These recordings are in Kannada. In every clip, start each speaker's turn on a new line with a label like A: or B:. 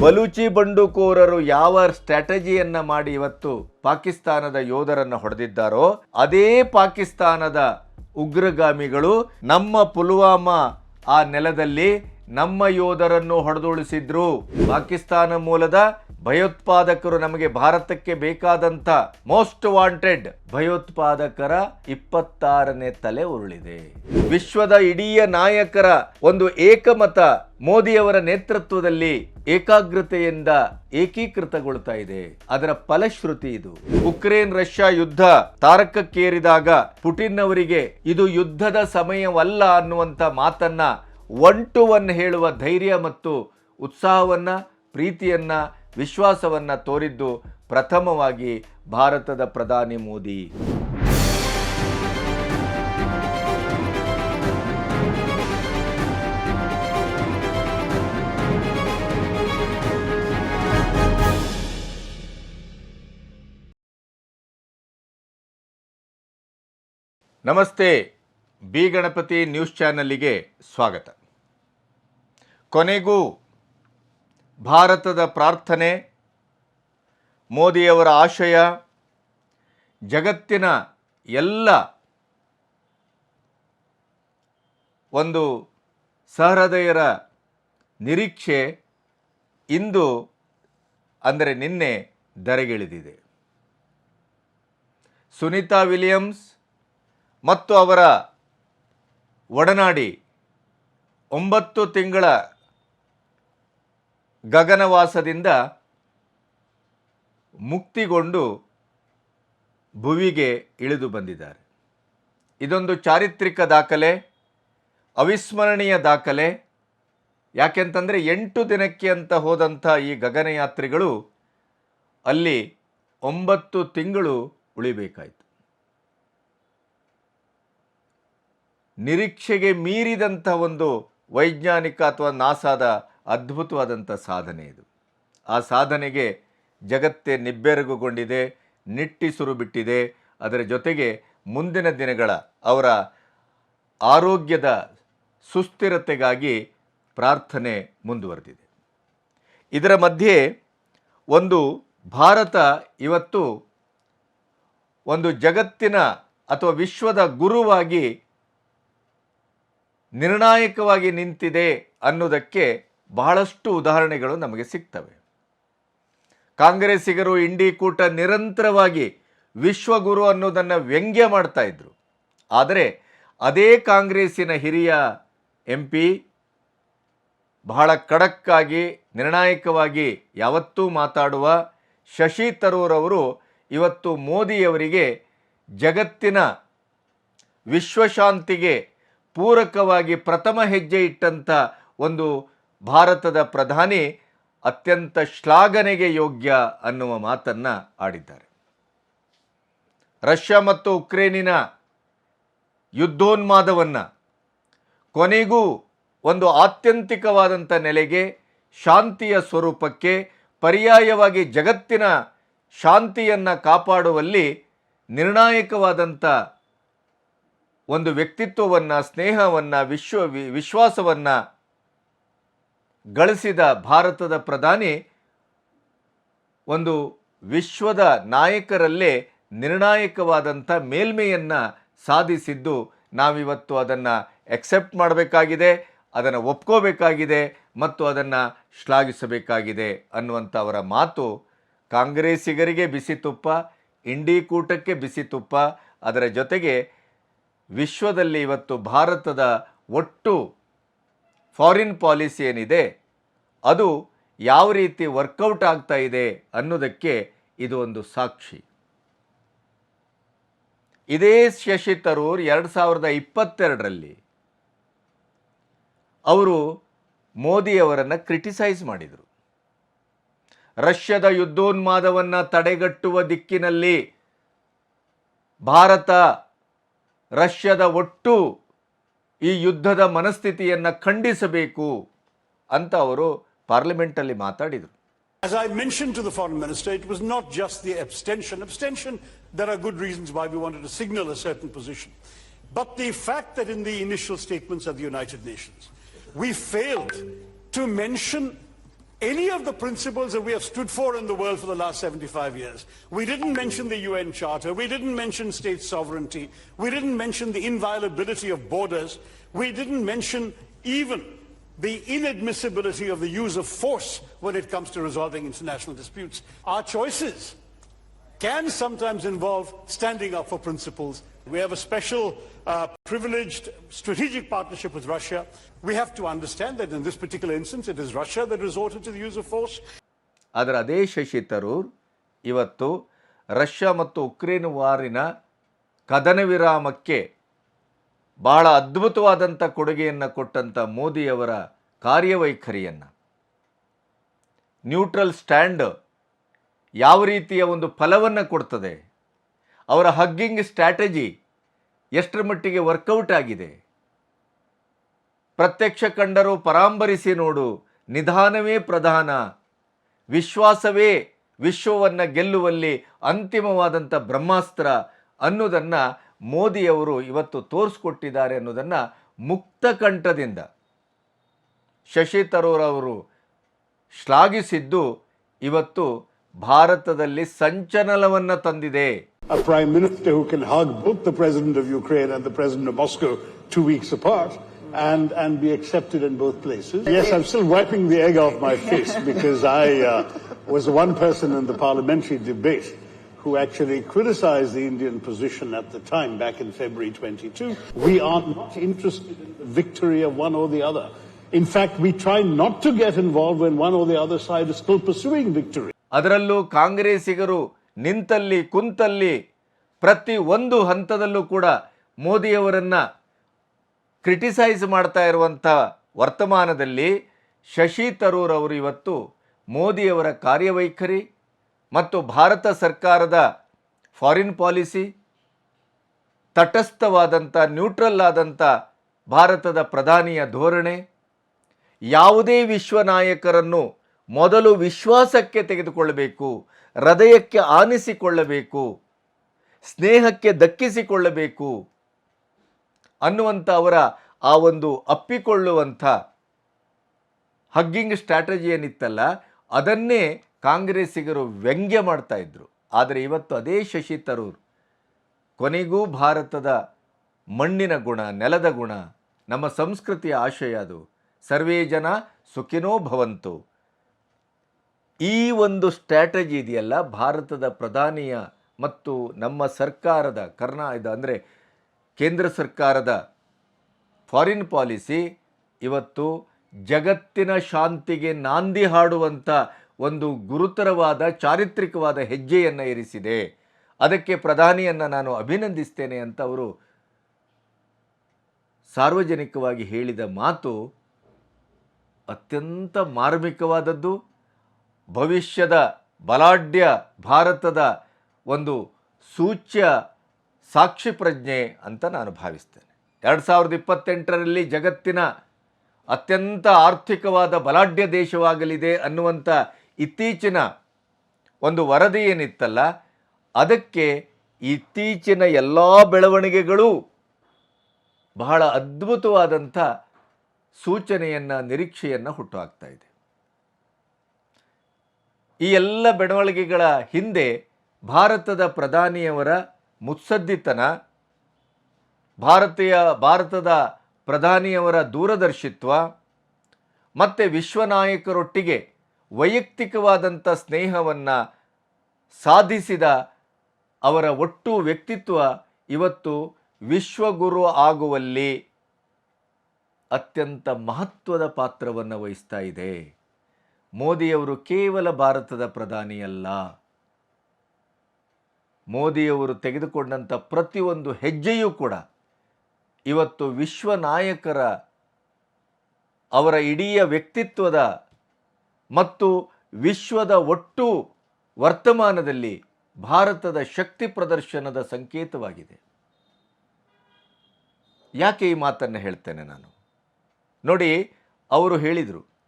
A: ಬಲೂಚಿ ಬಂಡುಕೋರರು ಯಾವ ಸ್ಟ್ರಾಟಜಿಯನ್ನ ಮಾಡಿ ಇವತ್ತು ಪಾಕಿಸ್ತಾನದ ಯೋಧರನ್ನು ಹೊಡೆದಿದ್ದಾರೋ, ಅದೇ ಪಾಕಿಸ್ತಾನದ ಉಗ್ರಗಾಮಿಗಳು ನಮ್ಮ ಪುಲ್ವಾಮಾ ಆ ನೆಲದಲ್ಲಿ ನಮ್ಮ ಯೋಧರನ್ನು ಹೊಡೆದುಳಿಸಿದ್ರು ಪಾಕಿಸ್ತಾನ ಮೂಲದ ಭಯೋತ್ಪಾದಕರು ನಮಗೆ ಭಾರತಕ್ಕೆ ಬೇಕಾದಂತ ಮೋಸ್ಟ್ ವಾಂಟೆಡ್ ಭಯೋತ್ಪಾದಕರ ಇಪ್ಪತ್ತಾರನೇ ತಲೆ ಉರುಳಿದೆ. ವಿಶ್ವದ ಇಡೀ ನಾಯಕರ ಒಂದು ಏಕಮತ ಮೋದಿಯವರ ನೇತೃತ್ವದಲ್ಲಿ ಏಕಾಗ್ರತೆಯಿಂದ ಏಕೀಕೃತಗೊಳ್ತಾ ಇದೆ. ಅದರ ಫಲಶ್ರುತಿ ಇದು. ಉಕ್ರೇನ್ ರಷ್ಯಾ ಯುದ್ಧ ತಾರಕಕ್ಕೇರಿದಾಗ ಪುಟಿನ್ ಅವರಿಗೆ ಇದು ಯುದ್ಧದ ಸಮಯವಲ್ಲ ಅನ್ನುವಂತ ಮಾತನ್ನ ಒನ್ ಟು ಒನ್ ಹೇಳುವ ಧೈರ್ಯ ಮತ್ತು ಉತ್ಸಾಹವನ್ನ, ಪ್ರೀತಿಯನ್ನ ವಿಶ್ವಾಸವನ್ನ ತೋರಿದ್ದು ಪ್ರಥಮವಾಗಿ ಭಾರತದ ಪ್ರಧಾನಿ ಮೋದಿ. ನಮಸ್ತೆ ಬಿ ಗಣಪತಿ ನ್ಯೂಸ್ ಚಾನಲ್ಲಿಗೆ ಸ್ವಾಗತ. ಕೊನೆಗೂ ಭಾರತದ ಪ್ರಾರ್ಥನೆ, ಮೋದಿಯವರ ಆಶಯ, ಜಗತ್ತಿನ ಎಲ್ಲ ಒಂದು ಸಹೃದಯರ ನಿರೀಕ್ಷೆ ಇಂದು ಅಂದರೆ ನಿನ್ನೆ ಧರೆಗಿಳಿದಿದೆ. ಸುನೀತಾ ವಿಲಿಯಮ್ಸ್ ಮತ್ತು ಅವರ ಒಡನಾಡಿ ಒಂಬತ್ತು ತಿಂಗಳ ಗಗನವಾಸದಿಂದ ಮುಕ್ತಿಗೊಂಡು ಭುವಿಗೆ ಇಳಿದು ಬಂದಿದ್ದಾರೆ. ಇದೊಂದು ಚಾರಿತ್ರಿಕ ದಾಖಲೆ, ಅವಿಸ್ಮರಣೀಯ ದಾಖಲೆ. ಯಾಕೆಂತಂದರೆ ಎಂಟು ದಿನಕ್ಕೆ ಅಂತ ಹೋದಂಥ ಈ ಗಗನಯಾತ್ರಿಗಳು ಅಲ್ಲಿ ಒಂಬತ್ತು ತಿಂಗಳು ಉಳಿಬೇಕಾಯಿತು. ನಿರೀಕ್ಷೆಗೆ ಮೀರಿದಂಥ ಒಂದು ವೈಜ್ಞಾನಿಕ ಅಥವಾ ನಾಸಾದ ಅದ್ಭುತವಾದಂಥ ಸಾಧನೆ ಇದು. ಆ ಸಾಧನೆಗೆ ಜಗತ್ತೇ ನಿಬ್ಬೆರಗುಗೊಂಡಿದೆ ನಿಟ್ಟಿಸುರು ಬಿಟ್ಟಿದೆ ಅದರ ಜೊತೆಗೆ ಮುಂದಿನ ದಿನಗಳ ಅವರ ಆರೋಗ್ಯದ ಸುಸ್ಥಿರತೆಗಾಗಿ ಪ್ರಾರ್ಥನೆ ಮುಂದುವರೆದಿದೆ. ಇದರ ಮಧ್ಯೆ ಒಂದು ಭಾರತ ಇವತ್ತು ಒಂದು ಜಗತ್ತಿನ ಅಥವಾ ವಿಶ್ವದ ಗುರುವಾಗಿ ನಿರ್ಣಾಯಕವಾಗಿ ನಿಂತಿದೆ ಅನ್ನೋದಕ್ಕೆ ಬಹಳಷ್ಟು ಉದಾಹರಣೆಗಳು ನಮಗೆ ಸಿಗ್ತವೆ. ಕಾಂಗ್ರೆಸ್ಸಿಗರು ಇಂಡಿ ಕೂಟ ನಿರಂತರವಾಗಿ ವಿಶ್ವಗುರು ಅನ್ನೋದನ್ನು ವ್ಯಂಗ್ಯ ಮಾಡ್ತಾ ಇದ್ರು. ಆದರೆ ಅದೇ ಕಾಂಗ್ರೆಸ್ಸಿನ ಹಿರಿಯ ಎಂ ಪಿ ಬಹಳ ಖಡಕ್ಕಾಗಿ ನಿರ್ಣಾಯಕವಾಗಿ ಯಾವತ್ತೂ ಮಾತಾಡುವ ಶಶಿ ತರೂರ್ ಅವರು ಇವತ್ತು ಮೋದಿಯವರಿಗೆ ಜಗತ್ತಿನ ವಿಶ್ವಶಾಂತಿಗೆ ಪೂರಕವಾಗಿ ಪ್ರಥಮ ಹೆಜ್ಜೆ ಇಟ್ಟಂಥ ಒಂದು ಭಾರತದ ಪ್ರಧಾನಿ ಅತ್ಯಂತ ಶ್ಲಾಘನೆಗೆ ಯೋಗ್ಯ ಅನ್ನುವ ಮಾತನ್ನು ಆಡಿದ್ದಾರೆ. ರಷ್ಯಾ ಮತ್ತು ಉಕ್ರೇನಿನ ಯುದ್ಧೋನ್ಮಾದವನ್ನು ಕೊನೆಗೂ ಒಂದು ಆತ್ಯಂತಿಕವಾದಂಥ ನೆಲೆಗೆ, ಶಾಂತಿಯ ಸ್ವರೂಪಕ್ಕೆ, ಪರ್ಯಾಯವಾಗಿ ಜಗತ್ತಿನ ಶಾಂತಿಯನ್ನು ಕಾಪಾಡುವಲ್ಲಿ ನಿರ್ಣಾಯಕವಾದಂಥ ಒಂದು ವ್ಯಕ್ತಿತ್ವವನ್ನು, ಸ್ನೇಹವನ್ನು, ವಿಶ್ವ, ವಿಶ್ವಾಸವನ್ನು ಗಳಿಸಿದ ಭಾರತದ ಪ್ರಧಾನಿ ಒಂದು ವಿಶ್ವದ ನಾಯಕರಲ್ಲೇ ನಿರ್ಣಾಯಕವಾದಂಥ ಮೇಲ್ಮೆಯನ್ನು ಸಾಧಿಸಿದ್ದು ನಾವಿವತ್ತು ಅದನ್ನು ಎಕ್ಸೆಪ್ಟ್ ಮಾಡಬೇಕಾಗಿದೆ, ಅದನ್ನು ಒಪ್ಕೋಬೇಕಾಗಿದೆ ಮತ್ತು ಅದನ್ನು ಶ್ಲಾಘಿಸಬೇಕಾಗಿದೆ ಅನ್ನುವಂಥ ಅವರ ಮಾತು ಕಾಂಗ್ರೆಸ್ಸಿಗರಿಗೆ ಬಿಸಿ ತುಪ್ಪ, ಇಂಡಿ ಕೂಟಕ್ಕೆ ಬಿಸಿ ತುಪ್ಪ, ಅದರ ಜೊತೆಗೆ ವಿಶ್ವದಲ್ಲಿ ಇವತ್ತು ಭಾರತದ ಒಟ್ಟು ಫಾರಿನ್ ಪಾಲಿಸಿ ಏನಿದೆ, ಅದು ಯಾವ ರೀತಿ ವರ್ಕೌಟ್ ಆಗ್ತಾ ಇದೆ ಅನ್ನೋದಕ್ಕೆ ಇದು ಒಂದು ಸಾಕ್ಷಿ. ಇದೇ ಶಶಿ ತರೂರ್ ಎರಡು ಸಾವಿರದ ಇಪ್ಪತ್ತೆರಡರಲ್ಲಿ ಅವರು ಮೋದಿಯವರನ್ನು ಕ್ರಿಟಿಸೈಸ್ ಮಾಡಿದರು. ರಷ್ಯಾದ ಯುದ್ಧೋನ್ಮಾದವನ್ನು ತಡೆಗಟ್ಟುವ ದಿಕ್ಕಿನಲ್ಲಿ ಭಾರತ ರಷ್ಯಾದ ಒಟ್ಟು ಈ ಯುದ್ಧದ ಮನಸ್ಥಿತಿಯನ್ನು ಖಂಡಿಸಬೇಕು ಅಂತ ಅವರು ಪಾರ್ಲಿಮೆಂಟಲ್ಲಿ ಮಾತಾಡಿದರು
B: As I mentioned to the foreign minister, it was not just the abstention. Abstention, there are good reasons why we wanted to signal a certain position. But the fact that in the initial statements of the United Nations, we failed to mention any of the principles that we have stood for in the world for the last 75 years. We didn't mention the UN Charter. We didn't mention state sovereignty. We didn't mention the inviolability of borders. We didn't mention even the inadmissibility of the use of force when it comes to resolving international disputes. Our choices can sometimes involve standing up for principles. We have a special uh, privileged strategic partnership with Russia. We have to understand that in this particular instance, it is Russia that resorted to the use of force.
A: ಆದರೆ ಅದೇ ಶಶಿ ತರೂರ್ ಇವತ್ತು ರಷ್ಯಾ ಮತ್ತು ಉಕ್ರೇನ್ ವಾರಿನ ಕದನ ವಿರಾಮಕ್ಕೆ ಬಹಳ ಅದ್ಭುತವಾದಂಥ ಕೊಡುಗೆಯನ್ನು ಕೊಟ್ಟಂಥ ಮೋದಿಯವರ ಕಾರ್ಯವೈಖರಿಯನ್ನು ನ್ಯೂಟ್ರಲ್ ಸ್ಟ್ಯಾಂಡ್ ಯಾವ ರೀತಿಯ ಒಂದು ಫಲವನ್ನು ಕೊಡ್ತದೆ, ಅವರ ಹಗ್ಗಿಂಗ್ ಸ್ಟ್ರಾಟಜಿ ಎಷ್ಟರ ಮಟ್ಟಿಗೆ ವರ್ಕೌಟ್ ಆಗಿದೆ, ಪ್ರತ್ಯಕ್ಷ ಕಂಡರು ಪರಾಂಬರಿಸಿ ನೋಡು, ನಿಧಾನವೇ ಪ್ರಧಾನ, ವಿಶ್ವಾಸವೇ ವಿಶ್ವವನ್ನು ಗೆಲ್ಲುವಲ್ಲಿ ಅಂತಿಮವಾದಂಥ ಬ್ರಹ್ಮಾಸ್ತ್ರ ಅನ್ನೋದನ್ನು ಮೋದಿಯವರು ಇವತ್ತು ತೋರಿಸ್ಕೊಟ್ಟಿದ್ದಾರೆ ಅನ್ನೋದನ್ನು ಮುಕ್ತ ಕಂಠದಿಂದ ಶಶಿ ತರೂರ್ ಅವರು ಶ್ಲಾಘಿಸಿದ್ದು ಇವತ್ತು ಭಾರತದಲ್ಲಿ ಸಂಚಲನವನ್ನು ತಂದಿದೆ
B: A prime minister who can hug both the president of Ukraine and the president of Moscow two weeks apart and, and be accepted in both places. Yes, I'm still wiping the egg off my face because I uh, was the one person in the parliamentary debate who actually criticized the Indian position at the time, back in February 22. We are not interested in the victory of one or the other. In fact, we try not to get involved when one or the other side is still pursuing victory.
A: ಅದರಲ್ಲೂ ಕಾಂಗ್ರೆಸ್ಸಿಗರು ನಿಂತಲ್ಲಿ ಕುಂತಲ್ಲಿ ಪ್ರತಿ ಒಂದು ಹಂತದಲ್ಲೂ ಕೂಡ ಮೋದಿಯವರನ್ನು ಕ್ರಿಟಿಸೈಸ್ ಮಾಡ್ತಾ ಇರುವಂಥ ವರ್ತಮಾನದಲ್ಲಿ ಶಶಿ ತರೂರ್ ಅವರು ಇವತ್ತು ಮೋದಿಯವರ ಕಾರ್ಯವೈಖರಿ ಮತ್ತು ಭಾರತ ಸರ್ಕಾರದ ಫಾರಿನ್ ಪಾಲಿಸಿ, ತಟಸ್ಥವಾದಂಥ, ನ್ಯೂಟ್ರಲ್ ಆದಂಥ ಭಾರತದ ಪ್ರಧಾನಿಯ ಧೋರಣೆ, ಯಾವುದೇ ವಿಶ್ವ ನಾಯಕರನ್ನು ಮೊದಲು ವಿಶ್ವಾಸಕ್ಕೆ ತೆಗೆದುಕೊಳ್ಳಬೇಕು, ಹೃದಯಕ್ಕೆ ಆನಿಸಿಕೊಳ್ಳಬೇಕು, ಸ್ನೇಹಕ್ಕೆ ದಕ್ಕಿಸಿಕೊಳ್ಳಬೇಕು ಅನ್ನುವಂಥ ಅವರ ಆ ಒಂದು ಅಪ್ಪಿಕೊಳ್ಳುವಂಥ ಹಗ್ಗಿಂಗ್ ಸ್ಟ್ರಾಟಜಿ ಏನಿತ್ತಲ್ಲ, ಅದನ್ನೇ ಕಾಂಗ್ರೆಸ್ಸಿಗರು ವ್ಯಂಗ್ಯ ಮಾಡ್ತಾ ಇದ್ರು. ಆದರೆ ಇವತ್ತು ಅದೇ ಶಶಿ ತರೂರ್. ಕೊನೆಗೂ ಭಾರತದ ಮಣ್ಣಿನ ಗುಣ, ನೆಲದ ಗುಣ, ನಮ್ಮ ಸಂಸ್ಕೃತಿಯ ಆಶಯ ಅದು. ಸರ್ವೇ ಜನ ಸುಖಿನೋ ಭವಂತು. ಈ ಒಂದು ಸ್ಟ್ರಾಟಜಿ ಇದೆಯಲ್ಲ, ಭಾರತದ ಪ್ರಧಾನಿಯ ಮತ್ತು ನಮ್ಮ ಸರ್ಕಾರದ ಕರ್ನಾ ಇದು ಅಂದರೆ ಕೇಂದ್ರ ಸರ್ಕಾರದ ಫಾರಿನ್ ಪಾಲಿಸಿ ಇವತ್ತು ಜಗತ್ತಿನ ಶಾಂತಿಗೆ ನಾಂದಿ ಹಾಡುವಂಥ ಒಂದು ಗುರುತರವಾದ, ಚಾರಿತ್ರಿಕವಾದ ಹೆಜ್ಜೆಯನ್ನು ಇರಿಸಿದೆ. ಅದಕ್ಕೆ ಪ್ರಧಾನಿಯನ್ನು ನಾನು ಅಭಿನಂದಿಸ್ತೇನೆ ಅಂತ ಅವರು ಸಾರ್ವಜನಿಕವಾಗಿ ಹೇಳಿದ ಮಾತು ಅತ್ಯಂತ ಮಾರ್ಮಿಕವಾದದ್ದು. ಭವಿಷ್ಯದ ಬಲಾಢ್ಯ ಭಾರತದ ಒಂದು ಸೂಚ್ಯ ಸಾಕ್ಷಿ ಪ್ರಜ್ಞೆ ಅಂತ ನಾನು ಭಾವಿಸ್ತೇನೆ. ಎರಡು ಸಾವಿರದ ಇಪ್ಪತ್ತೆಂಟರಲ್ಲಿ ಜಗತ್ತಿನ ಅತ್ಯಂತ ಆರ್ಥಿಕವಾದ ಬಲಾಢ್ಯ ದೇಶವಾಗಲಿದೆ ಅನ್ನುವಂಥ ಇತ್ತೀಚಿನ ಒಂದು ವರದಿ ಏನಿತ್ತಲ್ಲ, ಅದಕ್ಕೆ ಇತ್ತೀಚಿನ ಎಲ್ಲ ಬೆಳವಣಿಗೆಗಳು ಬಹಳ ಅದ್ಭುತವಾದಂಥ ಸೂಚನೆಯನ್ನು, ನಿರೀಕ್ಷೆಯನ್ನು ಹುಟ್ಟುಹಾಕ್ತಾ ಇದೆ. ಈ ಎಲ್ಲ ಬೆಳವಣಿಗೆಗಳ ಹಿಂದೆ ಭಾರತದ ಪ್ರಧಾನಿಯವರ ಮುತ್ಸದ್ದಿತನ, ಭಾರತೀಯ, ಭಾರತದ ಪ್ರಧಾನಿಯವರ ದೂರದರ್ಶಿತ್ವ ಮತ್ತು ವಿಶ್ವನಾಯಕರೊಟ್ಟಿಗೆ ವೈಯಕ್ತಿಕವಾದಂಥ ಸ್ನೇಹವನ್ನು ಸಾಧಿಸಿದ ಅವರ ಒಟ್ಟು ವ್ಯಕ್ತಿತ್ವ ಇವತ್ತು ವಿಶ್ವಗುರು ಆಗುವಲ್ಲಿ ಅತ್ಯಂತ ಮಹತ್ವದ ಪಾತ್ರವನ್ನು ವಹಿಸ್ತಾ ಇದೆ. ಮೋದಿಯವರು ಕೇವಲ ಭಾರತದ ಪ್ರಧಾನಿಯಲ್ಲ. ಮೋದಿಯವರು ತೆಗೆದುಕೊಂಡಂಥ ಪ್ರತಿಯೊಂದು ಹೆಜ್ಜೆಯೂ ಕೂಡ ಇವತ್ತು ವಿಶ್ವ ನಾಯಕರ ಅವರ ಇಡೀ ವ್ಯಕ್ತಿತ್ವದ ಮತ್ತು ವಿಶ್ವದ ಒಟ್ಟು ವರ್ತಮಾನದಲ್ಲಿ ಭಾರತದ ಶಕ್ತಿ ಪ್ರದರ್ಶನದ ಸಂಕೇತವಾಗಿದೆ. ಯಾಕೆ ಈ ಮಾತನ್ನು ಹೇಳ್ತೇನೆ ನಾನು? ನೋಡಿ, ಅವರು ಹೇಳಿದರು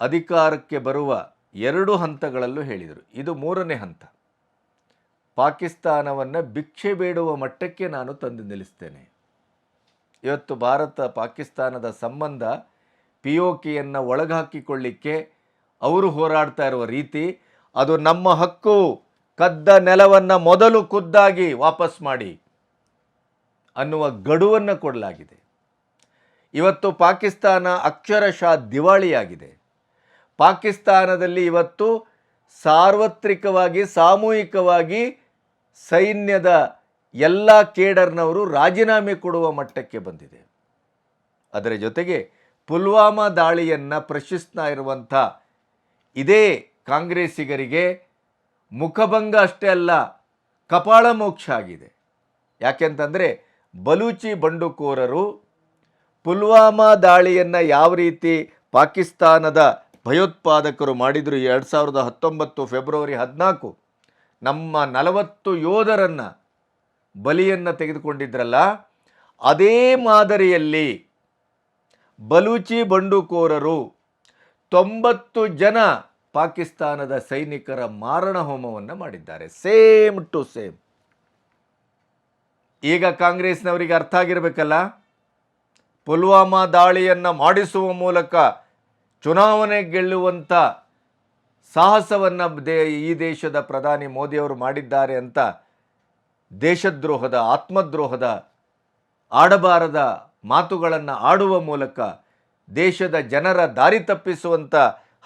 A: ಅಧಿಕಾರಕ್ಕೆ ಬರುವ ಎರಡು ಹಂತಗಳಲ್ಲೂ ಹೇಳಿದರು. ಇದು ಮೂರನೇ ಹಂತ. ಪಾಕಿಸ್ತಾನವನ್ನು ಭಿಕ್ಷೆ ಬೇಡುವ ಮಟ್ಟಕ್ಕೆ ನಾನು ತಂದು ನಿಲ್ಲಿಸ್ತೇನೆ. ಇವತ್ತು ಭಾರತ ಪಾಕಿಸ್ತಾನದ ಸಂಬಂಧ ಪಿ ಒ ಕೆಯನ್ನು ಒಳಗಾಕಿಕೊಳ್ಳಿಕ್ಕೆ ಅವರು ಹೋರಾಡ್ತಾ ಇರುವ ರೀತಿ, ಅದು ನಮ್ಮ ಹಕ್ಕು. ಕದ್ದ ನೆಲವನ್ನು ಮೊದಲು ಖುದ್ದಾಗಿ ವಾಪಸ್ ಮಾಡಿ ಅನ್ನುವ ಗಡುವನ್ನು ಕೊಡಲಾಗಿದೆ. ಇವತ್ತು ಪಾಕಿಸ್ತಾನ ಅಕ್ಷರಶಃ ದಿವಾಳಿಯಾಗಿದೆ. ಪಾಕಿಸ್ತಾನದಲ್ಲಿ ಇವತ್ತು ಸಾರ್ವತ್ರಿಕವಾಗಿ, ಸಾಮೂಹಿಕವಾಗಿ ಸೈನ್ಯದ ಎಲ್ಲ ಕೇಡರ್ನವರು ರಾಜೀನಾಮೆ ಕೊಡುವ ಮಟ್ಟಕ್ಕೆ ಬಂದಿದೆ. ಅದರ ಜೊತೆಗೆ ಪುಲ್ವಾಮಾ ದಾಳಿಯನ್ನು ಪ್ರಶ್ನಿಸ್ತಾ ಇರುವಂಥ ಇದೇ ಕಾಂಗ್ರೆಸ್ಸಿಗರಿಗೆ ಮುಖಭಂಗ ಅಷ್ಟೇ ಅಲ್ಲ, ಕಪಾಳ ಮೋಕ್ಷ ಆಗಿದೆ. ಯಾಕೆಂತಂದರೆ ಬಲೂಚಿ ಬಂಡುಕೋರರು ಪುಲ್ವಾಮಾ ದಾಳಿಯನ್ನು ಯಾವ ರೀತಿ ಪಾಕಿಸ್ತಾನದ ಭಯೋತ್ಪಾದಕರು ಮಾಡಿದರು ಎರಡು ಸಾವಿರದ ಹತ್ತೊಂಬತ್ತು ಫೆಬ್ರವರಿ ಹದಿನಾಲ್ಕು. ನಮ್ಮ ನಲವತ್ತು ಯೋಧರನ್ನು ಬಲಿಯನ್ನು ತೆಗೆದುಕೊಂಡಿದ್ರಲ್ಲ, ಅದೇ ಮಾದರಿಯಲ್ಲಿ ಬಲೂಚಿ ಬಂಡುಕೋರರು ತೊಂಬತ್ತು ಜನ ಪಾಕಿಸ್ತಾನದ ಸೈನಿಕರ ಮಾರಣ ಹೋಮವನ್ನು ಮಾಡಿದ್ದಾರೆ. Same to same. ಈಗ ಕಾಂಗ್ರೆಸ್ನವರಿಗೆ ಅರ್ಥ ಆಗಿರಬೇಕಲ್ಲ, ಪುಲ್ವಾಮಾ ದಾಳಿಯನ್ನು ಮಾಡಿಸುವ ಮೂಲಕ ಚುನಾವಣೆ ಗೆಲ್ಲುವಂಥ ಸಾಹಸವನ್ನು ದೇ ಈ ದೇಶದ ಪ್ರಧಾನಿ ಮೋದಿಯವರು ಮಾಡಿದ್ದಾರೆ ಅಂತ ದೇಶದ್ರೋಹದ, ಆತ್ಮದ್ರೋಹದ, ಆಡಬಾರದ ಮಾತುಗಳನ್ನು ಆಡುವ ಮೂಲಕ ದೇಶದ ಜನರ ದಾರಿ ತಪ್ಪಿಸುವಂಥ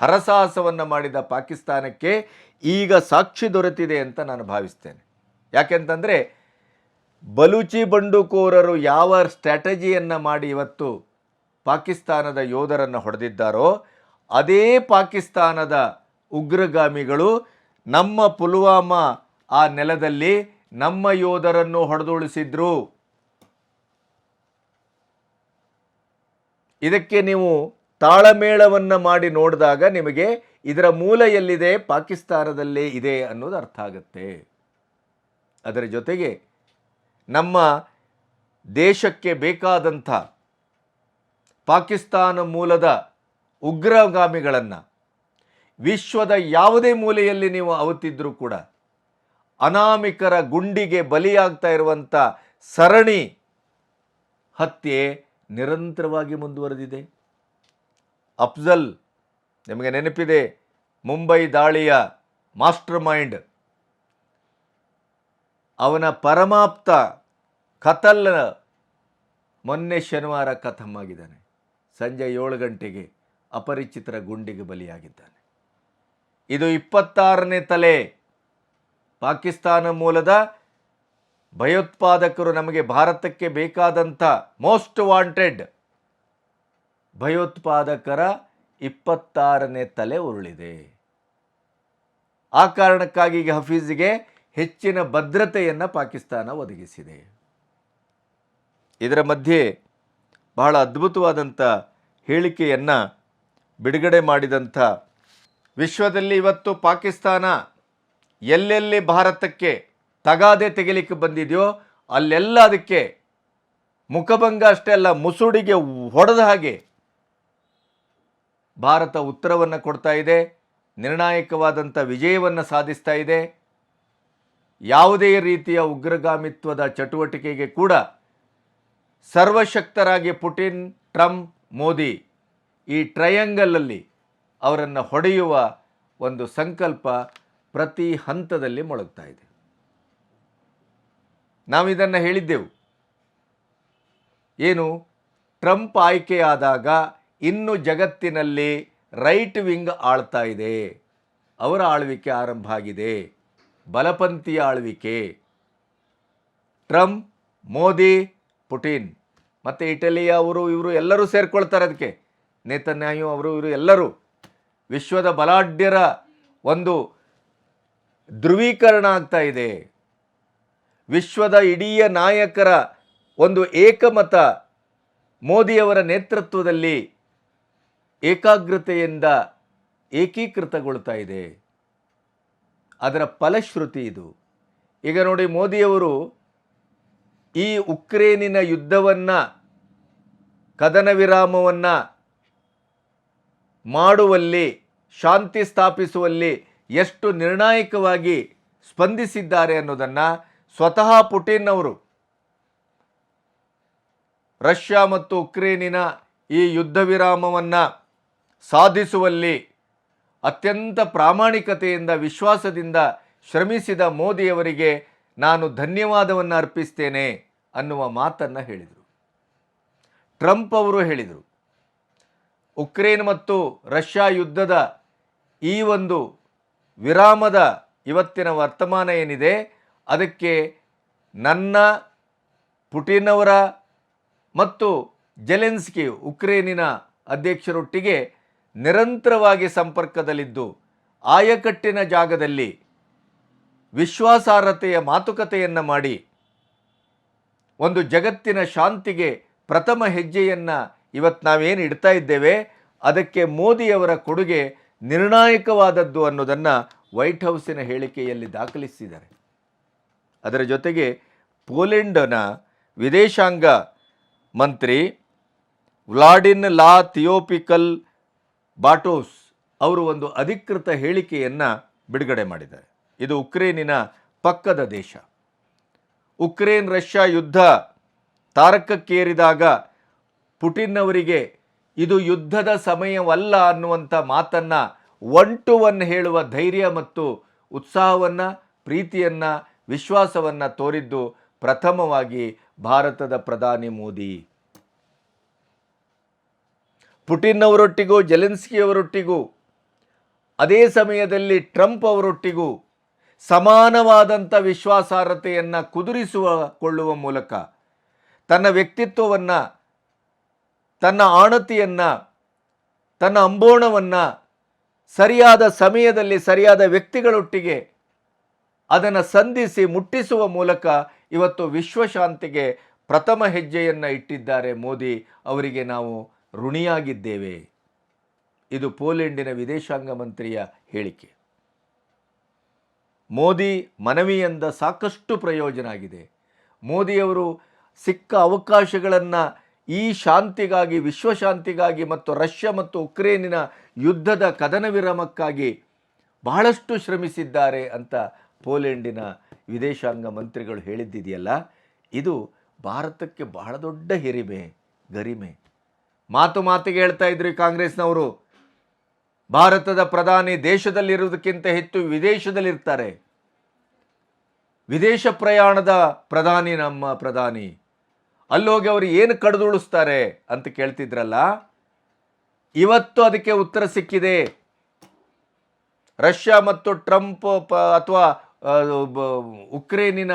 A: ಹರಸಾಹಸವನ್ನು ಮಾಡಿದ ಪಾಕಿಸ್ತಾನಕ್ಕೆ ಈಗ ಸಾಕ್ಷಿ ದೊರೆತಿದೆ ಅಂತ ನಾನು ಭಾವಿಸ್ತೇನೆ. ಯಾಕೆಂತಂದರೆ ಬಲೂಚಿ ಬಂಡುಕೋರರು ಯಾವ ಸ್ಟ್ರಾಟಜಿಯನ್ನು ಮಾಡಿ ಇವತ್ತು ಪಾಕಿಸ್ತಾನದ ಯೋಧರನ್ನು ಹೊಡೆದಿದ್ದಾರೋ, ಅದೇ ಪಾಕಿಸ್ತಾನದ ಉಗ್ರಗಾಮಿಗಳು ನಮ್ಮ ಪುಲ್ವಾಮಾ ಆ ನೆಲದಲ್ಲಿ ನಮ್ಮ ಯೋಧರನ್ನು ಹೊಡೆದುಳಿಸಿದ್ರು ಇದಕ್ಕೆ ನೀವು ತಾಳಮೇಳವನ್ನು ಮಾಡಿ ನೋಡಿದಾಗ ನಿಮಗೆ ಇದರ ಮೂಲ ಎಲ್ಲಿದೆ? ಪಾಕಿಸ್ತಾನದಲ್ಲೇ ಇದೆ ಅನ್ನೋದು ಅರ್ಥ ಆಗುತ್ತೆ. ಅದರ ಜೊತೆಗೆ ನಮ್ಮ ದೇಶಕ್ಕೆ ಬೇಕಾದಂಥ ಪಾಕಿಸ್ತಾನ ಮೂಲದ ಉಗ್ರಗಾಮಿಗಳನ್ನು ವಿಶ್ವದ ಯಾವುದೇ ಮೂಲೆಯಲ್ಲಿ ನೀವು ಅವತ್ತಿದ್ದರೂ ಕೂಡ ಅನಾಮಿಕರ ಗುಂಡಿಗೆ ಬಲಿಯಾಗ್ತಾ ಇರುವಂಥ ಸರಣಿ ಹತ್ಯೆ ನಿರಂತರವಾಗಿ ಮುಂದುವರೆದಿದೆ. ಅಫ್ಜಲ್ ನಿಮಗೆ ನೆನಪಿದೆ, ಮುಂಬೈ ದಾಳಿಯ ಮಾಸ್ಟರ್ ಮೈಂಡ್. ಅವನ ಪರಮಾಪ್ತ ಕತಲ್ ಮೊನ್ನೆ ಶನಿವಾರ ಕಥಮ್ಮಾಗಿದ್ದಾನೆ ಸಂಜೆ ಏಳು ಗಂಟೆಗೆ ಅಪರಿಚಿತರ ಗುಂಡಿಗೆ ಬಲಿಯಾಗಿದ್ದಾನೆ. ಇದು ಇಪ್ಪತ್ತಾರನೇ ತಲೆ. ಪಾಕಿಸ್ತಾನ ಮೂಲದ ಭಯೋತ್ಪಾದಕರು ನಮಗೆ ಭಾರತಕ್ಕೆ ಬೇಕಾದಂಥ ಮೋಸ್ಟ್ ವಾಂಟೆಡ್ ಭಯೋತ್ಪಾದಕರ ಇಪ್ಪತ್ತಾರನೇ ತಲೆ ಉರುಳಿದೆ. ಆ ಕಾರಣಕ್ಕಾಗಿ ಈಗ ಹಫೀಜ್ಗೆ ಹೆಚ್ಚಿನ ಭದ್ರತೆಯನ್ನು ಪಾಕಿಸ್ತಾನ ಒದಗಿಸಿದೆ. ಇದರ ಮಧ್ಯೆ ಬಹಳ ಅದ್ಭುತವಾದಂಥ ಹೇಳಿಕೆಯನ್ನು ಬಿಡುಗಡೆ ಮಾಡಿದಂಥ ವಿಶ್ವದಲ್ಲಿ ಇವತ್ತು ಪಾಕಿಸ್ತಾನ ಎಲ್ಲೆಲ್ಲಿ ಭಾರತಕ್ಕೆ ತಗಾದೆ ತೆಗಿಲಿಕ್ಕೆ ಬಂದಿದೆಯೋ ಅಲ್ಲೆಲ್ಲ ಅದಕ್ಕೆ ಮುಖಭಂಗ ಅಷ್ಟೇ ಅಲ್ಲ, ಮುಸುಡಿಗೆ ಹೊಡೆದ ಹಾಗೆ ಭಾರತ ಉತ್ತರವನ್ನು ಕೊಡ್ತಾ ಇದೆ, ನಿರ್ಣಾಯಕವಾದಂಥ ವಿಜಯವನ್ನು ಸಾಧಿಸ್ತಾ ಇದೆ. ಯಾವುದೇ ರೀತಿಯ ಉಗ್ರಗಾಮಿತ್ವದ ಚಟುವಟಿಕೆಗೆ ಕೂಡ ಸರ್ವಶಕ್ತರಾಗಿ ಪುಟಿನ್, ಟ್ರಂಪ್, ಮೋದಿ ಈ ಟ್ರಯಾಂಗಲಲ್ಲಿ ಅವರನ್ನು ಹೊಡೆಯುವ ಒಂದು ಸಂಕಲ್ಪ ಪ್ರತಿ ಹಂತದಲ್ಲಿ ಮೊಳಗ್ತಾ ಇದೆ. ನಾವಿದನ್ನು ಹೇಳಿದ್ದೆವು. ಏನು, ಟ್ರಂಪ್ ಆಯ್ಕೆಯಾದಾಗ ಇನ್ನು ಜಗತ್ತಿನಲ್ಲಿ ರೈಟ್ ವಿಂಗ್ ಆಳ್ತಾ ಇದೆ. ಅವರ ಆಳ್ವಿಕೆ ಆರಂಭ ಆಗಿದೆ. ಬಲಪಂಥೀಯ ಆಳ್ವಿಕೆ. ಟ್ರಂಪ್, ಮೋದಿ ಪುಟಿನ್, ಮತ್ತು ಇಟಲಿಯ ಅವರು, ಇವರು ಎಲ್ಲರೂ ಸೇರಿಕೊಳ್ತಾರೆ ಅದಕ್ಕೆ ನೇತನ್ಯಾಯು ಅವರು, ಇವರು ಎಲ್ಲರೂ ವಿಶ್ವದ ಬಲಾಢ್ಯರ ಒಂದು ಧ್ರುವೀಕರಣ ಆಗ್ತಾ ಇದೆ. ವಿಶ್ವದ ಇಡೀ ನಾಯಕರ ಒಂದು ಏಕಮತ ಮೋದಿಯವರ ನೇತೃತ್ವದಲ್ಲಿ ಏಕಾಗ್ರತೆಯಿಂದ ಏಕೀಕೃತಗೊಳ್ತಾ ಇದೆ. ಅದರ ಫಲಶ್ರುತಿ ಇದು. ಈಗ ನೋಡಿ ಮೋದಿಯವರು ಈ ಉಕ್ರೇನಿನ ಯುದ್ಧವನ್ನು, ಕದನ ವಿರಾಮವನ್ನು ಮಾಡುವಲ್ಲಿ, ಶಾಂತಿ ಸ್ಥಾಪಿಸುವಲ್ಲಿ ಎಷ್ಟು ನಿರ್ಣಾಯಕವಾಗಿ ಸ್ಪಂದಿಸಿದ್ದಾರೆ ಅನ್ನೋದನ್ನು ಸ್ವತಃ ಪುಟಿನ್ ಅವರು, ರಷ್ಯಾ ಮತ್ತು ಉಕ್ರೇನಿನ ಈ ಯುದ್ಧ ವಿರಾಮವನ್ನು ಸಾಧಿಸುವಲ್ಲಿ ಅತ್ಯಂತ ಪ್ರಾಮಾಣಿಕತೆಯಿಂದ, ವಿಶ್ವಾಸದಿಂದ ಶ್ರಮಿಸಿದ ಮೋದಿಯವರಿಗೆ ನಾನು ಧನ್ಯವಾದವನ್ನು ಅರ್ಪಿಸ್ತೇನೆ ಅನ್ನುವ ಮಾತನ್ನು ಹೇಳಿದರು. ಟ್ರಂಪ್ ಅವರು ಹೇಳಿದರು, ಉಕ್ರೇನ್ ಮತ್ತು ರಷ್ಯಾ ಯುದ್ಧದ ಈ ಒಂದು ವಿರಾಮದ ಇವತ್ತಿನ ವರ್ತಮಾನ ಏನಿದೆ, ಅದಕ್ಕೆ ನನ್ನ ಪುಟಿನ್ ಅವರ ಮತ್ತು ಜೆಲೆನ್ಸ್ಕಿ ಉಕ್ರೇನಿನ ಅಧ್ಯಕ್ಷರೊಟ್ಟಿಗೆ ನಿರಂತರವಾಗಿ ಸಂಪರ್ಕದಲ್ಲಿದ್ದು, ಆಯಕಟ್ಟಿನ ಜಾಗದಲ್ಲಿ ವಿಶ್ವಾಸಾರ್ಹತೆಯ ಮಾತುಕತೆಯನ್ನು ಮಾಡಿ, ಒಂದು ಜಗತ್ತಿನ ಶಾಂತಿಗೆ ಪ್ರಥಮ ಹೆಜ್ಜೆಯನ್ನು ಇವತ್ತು ನಾವೇನು ಇಡ್ತಾ ಇದ್ದೇವೆ, ಅದಕ್ಕೆ ಮೋದಿಯವರ ಕೊಡುಗೆ ನಿರ್ಣಾಯಕವಾದದ್ದು ಅನ್ನೋದನ್ನು ವೈಟ್ ಹೌಸಿನ ಹೇಳಿಕೆಯಲ್ಲಿ ದಾಖಲಿಸಿದ್ದಾರೆ. ಅದರ ಜೊತೆಗೆ ಪೋಲೆಂಡನ ವಿದೇಶಾಂಗ ಮಂತ್ರಿ ವ್ಲಾಡಿನ್ ಲಾ ಥಿಯೋಪಿಕಲ್ ಬಾಟೋಸ್ ಅವರು ಒಂದು ಅಧಿಕೃತ ಹೇಳಿಕೆಯನ್ನು ಬಿಡುಗಡೆ ಮಾಡಿದ್ದಾರೆ. ಇದು ಉಕ್ರೇನಿನ ಪಕ್ಕದ ದೇಶ. ಉಕ್ರೇನ್ ರಷ್ಯಾ ಯುದ್ಧ ತಾರಕಕ್ಕೇರಿದಾಗ ಪುಟಿನ್ ಅವರಿಗೆ ಇದು ಯುದ್ಧದ ಸಮಯವಲ್ಲ ಅನ್ನುವಂಥ ಮಾತನ್ನು ಒನ್ ಟು ಒನ್ ಹೇಳುವ ಧೈರ್ಯ ಮತ್ತು ಉತ್ಸಾಹವನ್ನು, ಪ್ರೀತಿಯನ್ನು, ವಿಶ್ವಾಸವನ್ನು ತೋರಿದ್ದು ಪ್ರಥಮವಾಗಿ ಭಾರತದ ಪ್ರಧಾನಿ ಮೋದಿ. ಪುಟಿನ್ ಅವರೊಟ್ಟಿಗೂ, ಜೆಲೆನ್ಸ್ಕಿ ಅವರೊಟ್ಟಿಗೂ, ಅದೇ ಸಮಯದಲ್ಲಿ ಟ್ರಂಪ್ ಅವರೊಟ್ಟಿಗೂ ಸಮಾನವಾದಂಥ ವಿಶ್ವಾಸಾರ್ಹತೆಯನ್ನು ಕುದುರಿಸುವ, ಕೊಳ್ಳುವ ಮೂಲಕ ತನ್ನ ವ್ಯಕ್ತಿತ್ವವನ್ನು, ತನ್ನ ಆಣತಿಯನ್ನು, ತನ್ನ ಅಂಬೋಣವನ್ನು ಸರಿಯಾದ ಸಮಯದಲ್ಲಿ ಸರಿಯಾದ ವ್ಯಕ್ತಿಗಳೊಟ್ಟಿಗೆ ಅದನ್ನು ಸಂಧಿಸಿ ಮುಟ್ಟಿಸುವ ಮೂಲಕ ಇವತ್ತು ವಿಶ್ವಶಾಂತಿಗೆ ಪ್ರಥಮ ಹೆಜ್ಜೆಯನ್ನು ಇಟ್ಟಿದ್ದಾರೆ ಮೋದಿ ಅವರಿಗೆ ನಾವು ಋಣಿಯಾಗಿದ್ದೇವೆ. ಇದು ಪೋಲೆಂಡಿನ ವಿದೇಶಾಂಗ ಮಂತ್ರಿಯ ಹೇಳಿಕೆ. ಮೋದಿ ಮನವಿಯಿಂದ ಸಾಕಷ್ಟು ಪ್ರಯೋಜನ ಆಗಿದೆ. ಮೋದಿಯವರು ಸಿಕ್ಕ ಅವಕಾಶಗಳನ್ನು ಈ ಶಾಂತಿಗಾಗಿ, ವಿಶ್ವಶಾಂತಿಗಾಗಿ ಮತ್ತು ರಷ್ಯಾ ಮತ್ತು ಉಕ್ರೇನಿನ ಯುದ್ಧದ ಕದನ ವಿರಾಮಕ್ಕಾಗಿ ಬಹಳಷ್ಟು ಶ್ರಮಿಸಿದ್ದಾರೆ ಅಂತ ಪೋಲೆಂಡಿನ ವಿದೇಶಾಂಗ ಮಂತ್ರಿಗಳು ಹೇಳಿದ್ದಿದೆಯಲ್ಲ, ಇದು ಭಾರತಕ್ಕೆ ಬಹಳ ದೊಡ್ಡ ಹಿರಿಮೆ, ಗರಿಮೆ. ಮಾತು ಮಾತಿಗೆ ಹೇಳ್ತಾ ಇದ್ರು ಕಾಂಗ್ರೆಸ್ನವರು. ಭಾರತದ ಪ್ರಧಾನಿ ದೇಶದಲ್ಲಿರುವುದಕ್ಕಿಂತ ಹೆಚ್ಚು ವಿದೇಶದಲ್ಲಿರ್ತಾರೆ. ವಿದೇಶ ಪ್ರಯಾಣದ ಪ್ರಧಾನಿ ನಮ್ಮ ಪ್ರಧಾನಿ. ಅಲ್ಲೋಗಿ ಅವರು ಏನು ಕಡಿದುಳಿಸ್ತಾರೆ ಅಂತ ಕೇಳ್ತಿದ್ರಲ್ಲ? ಇವತ್ತು ಅದಕ್ಕೆ ಉತ್ತರ ಸಿಕ್ಕಿದೆ. ರಷ್ಯಾ ಮತ್ತು ಟ್ರಂಪ್ ಅಥವಾ ಉಕ್ರೇನಿನ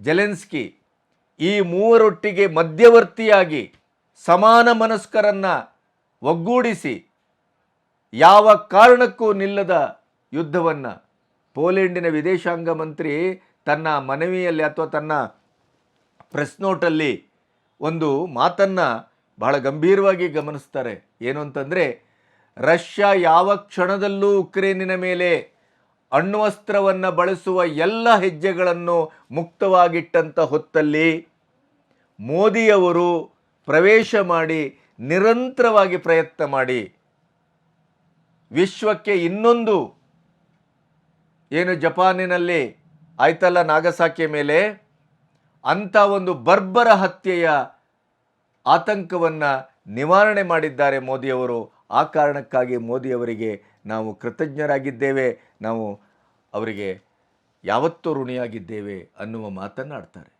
A: ಜೆಲೆನ್ಸ್ಕಿ ಈ ಮೂವರೊಟ್ಟಿಗೆ ಮಧ್ಯವರ್ತಿಯಾಗಿ ಸಮಾನ ಮನಸ್ಕರನ್ನ ಒಗ್ಗೂಡಿಸಿ ಯಾವ ಕಾರಣಕ್ಕೂ ನಿಲ್ಲದ ಯುದ್ಧವನ್ನು ಪೋಲೆಂಡಿನ ವಿದೇಶಾಂಗ ಮಂತ್ರಿ ತನ್ನ ಮನವಿಯಲ್ಲಿ ಅಥವಾ ತನ್ನ ಪ್ರೆಸ್ ನೋಟಲ್ಲಿ ಒಂದು ಮಾತನ್ನು ಬಹಳ ಗಂಭೀರವಾಗಿ ಗಮನಿಸ್ತಾರೆ. ಏನು ಅಂತಂದರೆ, ರಷ್ಯಾ ಯಾವ ಕ್ಷಣದಲ್ಲೂ ಉಕ್ರೇನಿನ ಮೇಲೆ ಅಣ್ವಸ್ತ್ರವನ್ನು ಬಳಸುವ ಎಲ್ಲ ಹೆಜ್ಜೆಗಳನ್ನು ಮುಕ್ತವಾಗಿಟ್ಟಂಥ ಹೊತ್ತಲ್ಲಿ ಮೋದಿಯವರು ಪ್ರವೇಶ ಮಾಡಿ ನಿರಂತರವಾಗಿ ಪ್ರಯತ್ನ ಮಾಡಿ. ವಿಶ್ವಕ್ಕೆ ಇನ್ನೊಂದು ಏನು ಜಪಾನಿನಲ್ಲಿ ಆಯ್ತಲ್ಲ ನಾಗಸಾಕಿಯ ಮೇಲೆ? ಅಂಥ ಒಂದು ಬರ್ಬರ ಹತ್ಯೆಯ ಆತಂಕವನ್ನು ನಿವಾರಣೆ ಮಾಡಿದ್ದಾರೆ ಮೋದಿಯವರು. ಆ ಕಾರಣಕ್ಕಾಗಿ ಮೋದಿಯವರಿಗೆ ನಾವು ಕೃತಜ್ಞರಾಗಿದ್ದೇವೆ. ನಾವು ಅವರಿಗೆ ಯಾವತ್ತೂ ಋಣಿಯಾಗಿದ್ದೇವೆ ಅನ್ನುವ ಮಾತನ್ನು ಆಡ್ತಾರೆ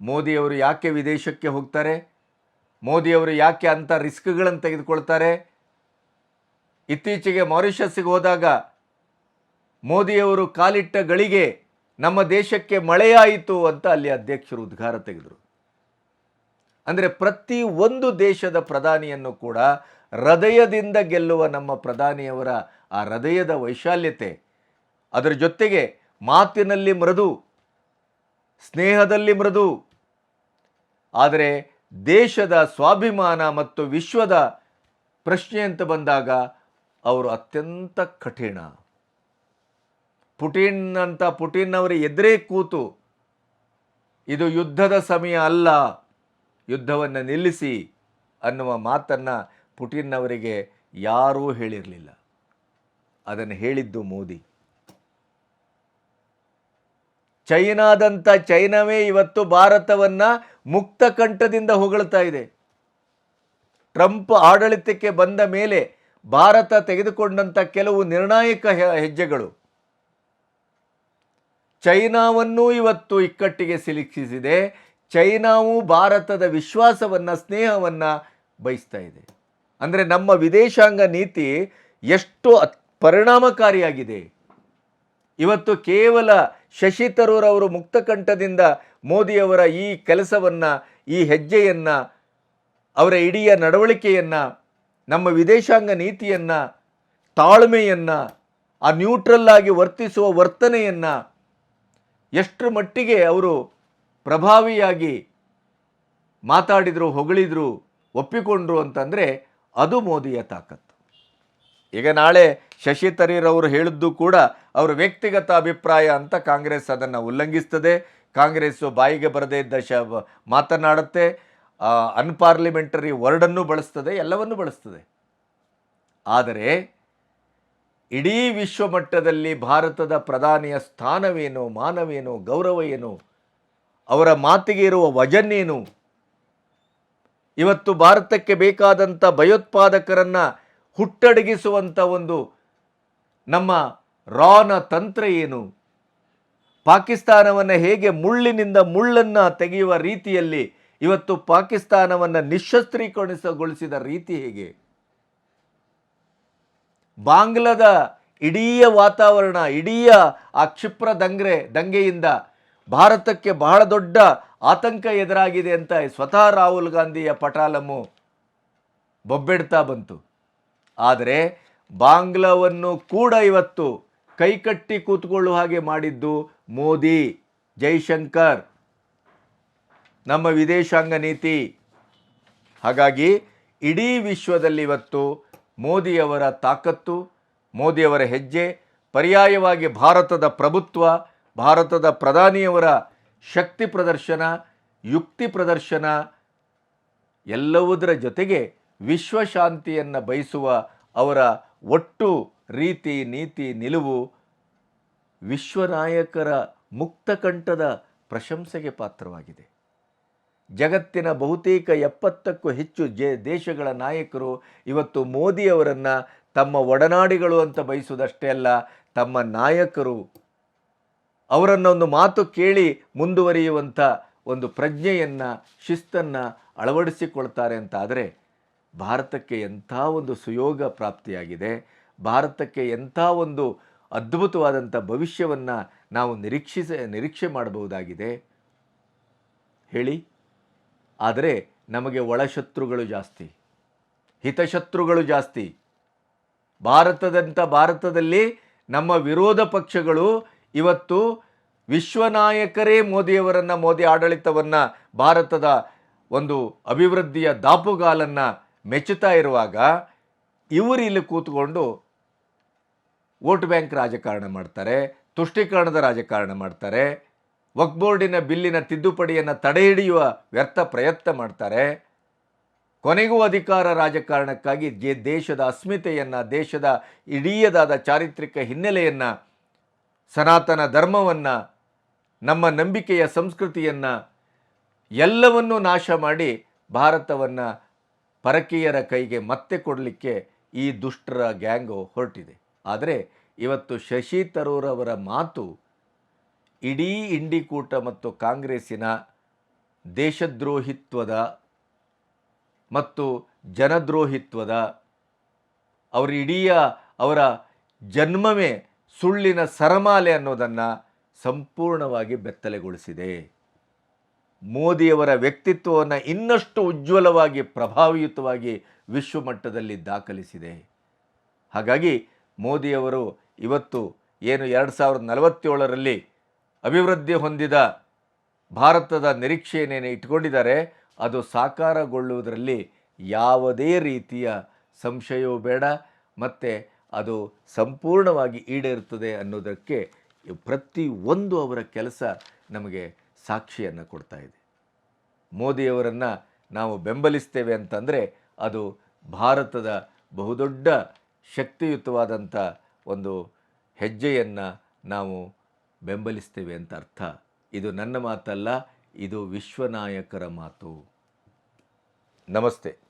A: ಮೋದಿಯವರು ಯಾಕೆ ವಿದೇಶಕ್ಕೆ ಹೋಗ್ತಾರೆ? ಮೋದಿಯವರು ಯಾಕೆ ಅಂಥ ರಿಸ್ಕ್ಗಳನ್ನು ತೆಗೆದುಕೊಳ್ತಾರೆ? ಇತ್ತೀಚೆಗೆ ಮಾರಿಷಸ್ಸಿಗೆ ಹೋದಾಗ ಮೋದಿಯವರು ಕಾಲಿಟ್ಟ ಗಳಿಗೆ ನಮ್ಮ ದೇಶಕ್ಕೆ ಮಳೆಯಾಯಿತು ಅಂತ ಅಲ್ಲಿ ಅಧ್ಯಕ್ಷರು ಉದ್ಗಾರ ತೆಗೆದರು. ಅಂದರೆ ಪ್ರತಿ ಒಂದು ದೇಶದ ಪ್ರಧಾನಿಯನ್ನು ಕೂಡ ಹೃದಯದಿಂದ ಗೆಲ್ಲುವ ನಮ್ಮ ಪ್ರಧಾನಿಯವರ ಆ ಹೃದಯದ ವೈಶಾಲ್ಯತೆ, ಅದರ ಜೊತೆಗೆ ಮಾತಿನಲ್ಲಿ ಮೃದು, ಸ್ನೇಹದಲ್ಲಿ ಮೃದು, ಆದರೆ ದೇಶದ ಸ್ವಾಭಿಮಾನ ಮತ್ತು ವಿಶ್ವದ ಪ್ರಶ್ನೆ ಅಂತ ಬಂದಾಗ ಅವರು ಅತ್ಯಂತ ಕಠಿಣ. ಪುಟಿನ್ ಅಂತ ಪುಟಿನ್ ಅವರ ಎದುರೇ ಕೂತು ಇದು ಯುದ್ಧದ ಸಮಯ ಅಲ್ಲ, ಯುದ್ಧವನ್ನು ನಿಲ್ಲಿಸಿ ಅನ್ನುವ ಮಾತನ್ನು ಪುಟಿನ್ ಅವರಿಗೆ ಯಾರೂ ಹೇಳಿರಲಿಲ್ಲ. ಅದನ್ನು ಹೇಳಿದ್ದು ಮೋದಿ. ಚೈನಾದಂಥ ಚೈನಾವೇ ಇವತ್ತು ಭಾರತವನ್ನು ಮುಕ್ತ ಕಂಠದಿಂದ ಹೊಗಳ್ತಾ ಇದೆ. ಟ್ರಂಪ್ ಆಡಳಿತಕ್ಕೆ ಬಂದ ಮೇಲೆ ಭಾರತ ತೆಗೆದುಕೊಂಡಂಥ ಕೆಲವು ನಿರ್ಣಾಯಕ ಹೆಜ್ಜೆಗಳು ಚೈನಾವನ್ನೂ ಇವತ್ತು ಇಕ್ಕಟ್ಟಿಗೆ ಸಿಲುಕಿಸಿದೆ. ಚೈನಾವು ಭಾರತದ ವಿಶ್ವಾಸವನ್ನು, ಸ್ನೇಹವನ್ನು ಬಯಸ್ತಾ ಇದೆ. ಅಂದರೆ ನಮ್ಮ ವಿದೇಶಾಂಗ ನೀತಿ ಎಷ್ಟು ಪರಿಣಾಮಕಾರಿಯಾಗಿದೆ. ಇವತ್ತು ಕೇವಲ ಶಶಿ ತರೂರ್ ಅವರು ಮುಕ್ತಕಂಠದಿಂದ ಮೋದಿಯವರ ಈ ಕೆಲಸವನ್ನು, ಈ ಹೆಜ್ಜೆಯನ್ನು, ಅವರ ಇಡೀ ನಡವಳಿಕೆಯನ್ನು, ನಮ್ಮ ವಿದೇಶಾಂಗ ನೀತಿಯನ್ನು, ತಾಳ್ಮೆಯನ್ನು, ಆ ನ್ಯೂಟ್ರಲ್ ಆಗಿ ವರ್ತಿಸುವ ವರ್ತನೆಯನ್ನು ಎಷ್ಟರ ಮಟ್ಟಿಗೆ ಅವರು ಪ್ರಭಾವಿಯಾಗಿ ಮಾತಾಡಿದರು, ಹೊಗಳಿದ್ರು, ಒಪ್ಪಿಕೊಂಡ್ರು ಅಂತಂದರೆ ಅದು ಮೋದಿಯ ತಾಕತ್ತು. ಈಗ ನಾಳೆ ಶಶಿ ತರೀರ್ ಅವರು ಹೇಳಿದ್ದು ಕೂಡ ಅವರ ವ್ಯಕ್ತಿಗತ ಅಭಿಪ್ರಾಯ ಅಂತ ಕಾಂಗ್ರೆಸ್ ಅದನ್ನು ಉಲ್ಲಂಘಿಸ್ತದೆ. ಕಾಂಗ್ರೆಸ್ಸು ಬಾಯಿಗೆ ಬರದೇ ಇದ್ದ ಶ, ಮಾತನಾಡುತ್ತೆ. ಅನ್ಪಾರ್ಲಿಮೆಂಟರಿ ವರ್ಡನ್ನು ಬಳಸ್ತದೆ, ಎಲ್ಲವನ್ನೂ ಬಳಸ್ತದೆ. ಆದರೆ ಇಡೀ ವಿಶ್ವ ಮಟ್ಟದಲ್ಲಿ ಭಾರತದ ಪ್ರಧಾನಿಯ ಸ್ಥಾನವೇನು, ಮಾನವೇನು ಗೌರವ ಏನು ಅವರ ಮಾತಿಗೆ ಇರುವ ವಜನ್ನೇನು? ಇವತ್ತು ಭಾರತಕ್ಕೆ ಬೇಕಾದಂಥ ಭಯೋತ್ಪಾದಕರನ್ನು ಹುಟ್ಟಡಗಿಸುವಂಥ ಒಂದು ನಮ್ಮ ರಾನ ತಂತ್ರ ಏನು? ಪಾಕಿಸ್ತಾನವನ್ನು ಹೇಗೆ ಮುಳ್ಳಿನಿಂದ ಮುಳ್ಳನ್ನು ತೆಗೆಯುವ ರೀತಿಯಲ್ಲಿ ಇವತ್ತು ಪಾಕಿಸ್ತಾನವನ್ನು ನಿಶಸ್ತ್ರೀಕರಣಗೊಳಿಸಿದ ರೀತಿ ಹೇಗೆ? ಬಾಂಗ್ಲಾದ ಇಡೀ ವಾತಾವರಣ ಇಡೀ ಆ ಕ್ಷಿಪ್ರ ದಂಗ್ರೆ, ದಂಗೆಯಿಂದ ಭಾರತಕ್ಕೆ ಬಹಳ ದೊಡ್ಡ ಆತಂಕ ಎದುರಾಗಿದೆ ಅಂತ ಸ್ವತಃ ರಾಹುಲ್ ಗಾಂಧಿಯ ಪಟಾಲಮು ಬೊಬ್ಬೆಡ್ತಾ ಬಂತು. ಆದರೆ ಬಾಂಗ್ಲಾವನ್ನು ಕೂಡ ಇವತ್ತು ಕೈಕಟ್ಟಿ ಕೂತ್ಕೊಳ್ಳುವ ಹಾಗೆ ಮಾಡಿದ್ದು ಮೋದಿ, ಜೈಶಂಕರ್. ನಮ್ಮ ವಿದೇಶಾಂಗ ನೀತಿ. ಹಾಗಾಗಿ ಇಡೀ ವಿಶ್ವದಲ್ಲಿ ಇವತ್ತು ಮೋದಿಯವರ ತಾಕತ್ತು, ಮೋದಿಯವರ ಹೆಜ್ಜೆ, ಪರ್ಯಾಯವಾಗಿ ಭಾರತದ ಪ್ರಭುತ್ವ, ಭಾರತದ ಪ್ರಧಾನಿಯವರ ಶಕ್ತಿ ಪ್ರದರ್ಶನ, ಯುಕ್ತಿ ಪ್ರದರ್ಶನ, ಎಲ್ಲವುದರ ಜೊತೆಗೆ ವಿಶ್ವಶಾಂತಿಯನ್ನು ಬಯಸುವ ಅವರ ಒಟ್ಟು ರೀತಿ, ನೀತಿ, ನಿಲುವು ವಿಶ್ವನಾಯಕರ ಮುಕ್ತಕಂಠದ ಪ್ರಶಂಸೆಗೆ ಪಾತ್ರವಾಗಿದೆ. ಜಗತ್ತಿನ ಬಹುತೇಕ ಎಪ್ಪತ್ತಕ್ಕೂ ಹೆಚ್ಚು ಜೆ ದೇಶಗಳ ನಾಯಕರು ಇವತ್ತು ಮೋದಿಯವರನ್ನು ತಮ್ಮ ಒಡನಾಡಿಗಳು ಅಂತ ಬಯಸುವುದಷ್ಟೇ ಅಲ್ಲ, ತಮ್ಮ ನಾಯಕರು ಅವರನ್ನು ಒಂದು ಮಾತು ಕೇಳಿ ಮುಂದುವರಿಯುವಂಥ ಒಂದು ಪ್ರಜ್ಞೆಯನ್ನು, ಶಿಸ್ತನ್ನು ಅಳವಡಿಸಿಕೊಳ್ತಾರೆ ಅಂತ ಆದರೆ ಭಾರತಕ್ಕೆ ಎಂಥ ಒಂದು ಸುಯೋಗ ಪ್ರಾಪ್ತಿಯಾಗಿದೆ, ಭಾರತಕ್ಕೆ ಎಂಥ ಒಂದು ಅದ್ಭುತವಾದಂಥ ಭವಿಷ್ಯವನ್ನು ನಾವು ನಿರೀಕ್ಷಿಸ, ನಿರೀಕ್ಷೆ ಮಾಡಬಹುದಾಗಿದೆ? ಹೇಳಿ. ಆದರೆ ನಮಗೆ ಒಳಶತ್ರುಗಳು ಜಾಸ್ತಿ, ಹಿತಶತ್ರುಗಳು ಜಾಸ್ತಿ. ಭಾರತದಂಥ ಭಾರತದಲ್ಲಿ ನಮ್ಮ ವಿರೋಧ ಪಕ್ಷಗಳು ಇವತ್ತು ವಿಶ್ವನಾಯಕರೇ ಮೋದಿಯವರನ್ನು, ಮೋದಿ ಆಡಳಿತವನ್ನು, ಭಾರತದ ಒಂದು ಅಭಿವೃದ್ಧಿಯ ದಾಪುಗಾಲನ್ನು ಮೆಚ್ಚುತ್ತಾ ಇರುವಾಗ ಇವರು ಇಲ್ಲಿ ಕೂತ್ಕೊಂಡು ವೋಟ್ ಬ್ಯಾಂಕ್ ರಾಜಕಾರಣ ಮಾಡ್ತಾರೆ, ತುಷ್ಟೀಕರಣದ ರಾಜಕಾರಣ ಮಾಡ್ತಾರೆ. ವಕ್ ಬೋರ್ಡಿನ ಬಿಲ್ಲಿನ ತಿದ್ದುಪಡಿಯನ್ನು ತಡೆಹಿಡಿಯುವ ವ್ಯರ್ಥ ಪ್ರಯತ್ನ ಮಾಡ್ತಾರೆ. ಕೊನೆಗೂ ಅಧಿಕಾರ ರಾಜಕಾರಣಕ್ಕಾಗಿ ದೇಶದ ಅಸ್ಮಿತೆಯನ್ನು, ದೇಶದ ಇಡೀಯದಾದ ಚಾರಿತ್ರಿಕ ಹಿನ್ನೆಲೆಯನ್ನು, ಸನಾತನ ಧರ್ಮವನ್ನು, ನಮ್ಮ ನಂಬಿಕೆಯ ಸಂಸ್ಕೃತಿಯನ್ನು ಎಲ್ಲವನ್ನೂ ನಾಶ ಮಾಡಿ ಭಾರತವನ್ನು ಪರಕೀಯರ ಕೈಗೆ ಮತ್ತೆ ಕೊಡಲಿಕ್ಕೆ ಈ ದುಷ್ಟರ ಗ್ಯಾಂಗು ಹೊರಟಿದೆ. ಆದರೆ ಇವತ್ತು ಶಶಿ ತರೂರವರ ಮಾತು ಇಡೀ ಇಂಡಿಕೂಟ ಮತ್ತು ಕಾಂಗ್ರೆಸ್ಸಿನ ದೇಶದ್ರೋಹಿತ್ವದ ಮತ್ತು ಜನದ್ರೋಹಿತ್ವದ ಅವರ ಇಡೀ ಅವರ ಜನ್ಮವೇ ಸುಳ್ಳಿನ ಸರಮಾಲೆ ಅನ್ನೋದನ್ನು ಸಂಪೂರ್ಣವಾಗಿ ಬೆತ್ತಲೆಗೊಳಿಸಿದೆ. ಮೋದಿಯವರ ವ್ಯಕ್ತಿತ್ವವನ್ನು ಇನ್ನಷ್ಟು ಉಜ್ವಲವಾಗಿ ಪ್ರಭಾವಯುತವಾಗಿ ವಿಶ್ವಮಟ್ಟದಲ್ಲಿ ದಾಖಲಿಸಿದೆ. ಹಾಗಾಗಿ ಮೋದಿಯವರು ಇವತ್ತು ಏನು ಎರಡು ಸಾವಿರದ ನಲವತ್ತೇಳರಲ್ಲಿ ಅಭಿವೃದ್ಧಿ ಹೊಂದಿದ ಭಾರತದ ನಿರೀಕ್ಷೆಯನ್ನೇನು ಇಟ್ಕೊಂಡಿದ್ದಾರೆ ಅದು ಸಾಕಾರಗೊಳ್ಳುವುದರಲ್ಲಿ ಯಾವುದೇ ರೀತಿಯ ಸಂಶಯವೂ ಬೇಡ, ಮತ್ತು ಅದು ಸಂಪೂರ್ಣವಾಗಿ ಈಡೇರುತ್ತದೆ ಅನ್ನೋದಕ್ಕೆ ಪ್ರತಿ ಒಂದು ಅವರ ಕೆಲಸ ನಮಗೆ ಸಾಕ್ಷಿಯನ್ನು ಕೊಡ್ತಾ ಇದೆ. ಮೋದಿಯವರನ್ನು ನಾವು ಬೆಂಬಲಿಸ್ತೇವೆ ಅಂತಂದರೆ ಅದು ಭಾರತದ ಬಹುದೊಡ್ಡ ಶಕ್ತಿಯುತವಾದಂಥ ಒಂದು ಹೆಜ್ಜೆಯನ್ನು ನಾವು ಬೆಂಬಲಿಸ್ತೇವೆ ಅಂತ ಅರ್ಥ. ಇದು ನನ್ನ ಮಾತಲ್ಲ ಇದು ವಿಶ್ವನಾಯಕರ ಮಾತು. ನಮಸ್ತೆ.